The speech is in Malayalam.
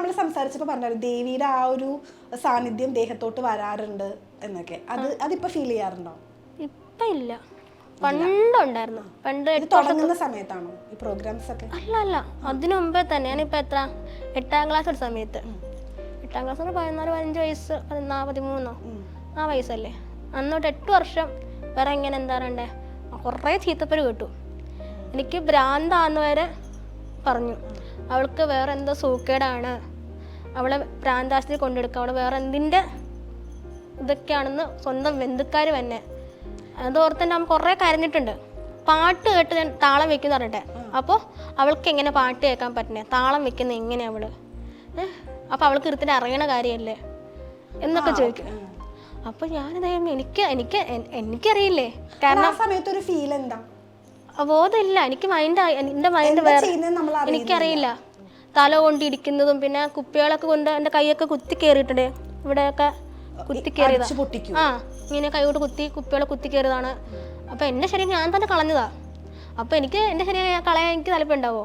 നമ്മൾ സംസാരിച്ചപ്പോൾ പറഞ്ഞു ദേവിയുടെ ആ ഒരു സാന്നിധ്യം ദേഹത്തോട്ട് വരാറുണ്ട് എന്നൊക്കെ. അത് അതിപ്പോ ഫീൽ ചെയ്യാറുണ്ടോ? ഇപ്പൊ ഇല്ല. പണ്ടുണ്ടായിരുന്നു. പണ്ട് തുടങ്ങുന്ന സമയത്താണോ ഈ പ്രോഗ്രാംസ് ഒക്കെ? അല്ല അല്ല. അതിനു മുമ്പേ തന്നെ. ഞാനിപ്പോൾ എത്ര? എട്ടാം ക്ലാസ് ഒരു സമയത്ത്. എട്ടാം ക്ലാസ് എന്ന് പതിനാല് പതിനഞ്ച് വയസ്സ് പതിനാല് പതിമൂന്നോ? ആ വയസ്സല്ലേ? അന്നോട്ട് എട്ട് വർഷം വേറെ എങ്ങനെ എന്താ പറയണ്ടേ? കുറേ ചീത്തപ്പേര് കേട്ടു. എനിക്ക് ഭ്രാന്താന്ന് വരെ പറഞ്ഞു. അവൾക്ക് വേറെ എന്തോ സൂക്കേടാണ്? അവളെ ഭ്രാന്താശുപത്രി കൊണ്ടെടുക്കുക. അവളെ വേറെ എന്തിന്റെ ഇതൊക്കെയാണെന്ന് സ്വന്തം ബന്ധുക്കാർ തന്നെ. അതോർത്ത് ഞാൻ കുറേ കരഞ്ഞിട്ടുണ്ട്. പാട്ട് കേട്ട് ഞാൻ താളം വെക്കുന്ന പറഞ്ഞിട്ടെ. അപ്പോൾ അവൾക്ക് എങ്ങനെ പാട്ട് കേൾക്കാൻ പറ്റണേ താളം വെക്കുന്ന എങ്ങനെ അവൾ? ഏഹ് അപ്പോൾ അവൾക്ക് ഇരുത്തിന് അറിയണ കാര്യമല്ലേ എന്നൊക്കെ ചോദിക്കും. അപ്പൊ ഞാനിത് എനിക്ക് എനിക്ക് എനിക്കറിയില്ലേ? കാരണം ആ സമയത്ത് ഒരു ഫീൽ എന്താ ബോധമില്ല. എനിക്ക് മൈൻഡ് എന്റെ മൈൻഡ് വേറെ. എനിക്കറിയില്ല. തല കൊണ്ട് ഇടിക്കുന്നതും പിന്നെ കുപ്പികളൊക്കെ കൊണ്ട് എന്റെ കൈയൊക്കെ കുത്തി കയറിയിട്ടുണ്ട്. ഇവിടെയൊക്കെ കുത്തി കയറിയതാ. ആ ഇങ്ങനെ കൈ കൊണ്ട് കുത്തി കുപ്പികളെ കുത്തി കയറിയതാണ്. അപ്പോൾ എന്റെ ശരീരം ഞാൻ തന്നെ കളഞ്ഞതാ. അപ്പോൾ എനിക്ക് എന്റെ ശരീരം കളയാൻ എനിക്ക് താല്പര്യം ഉണ്ടാവോ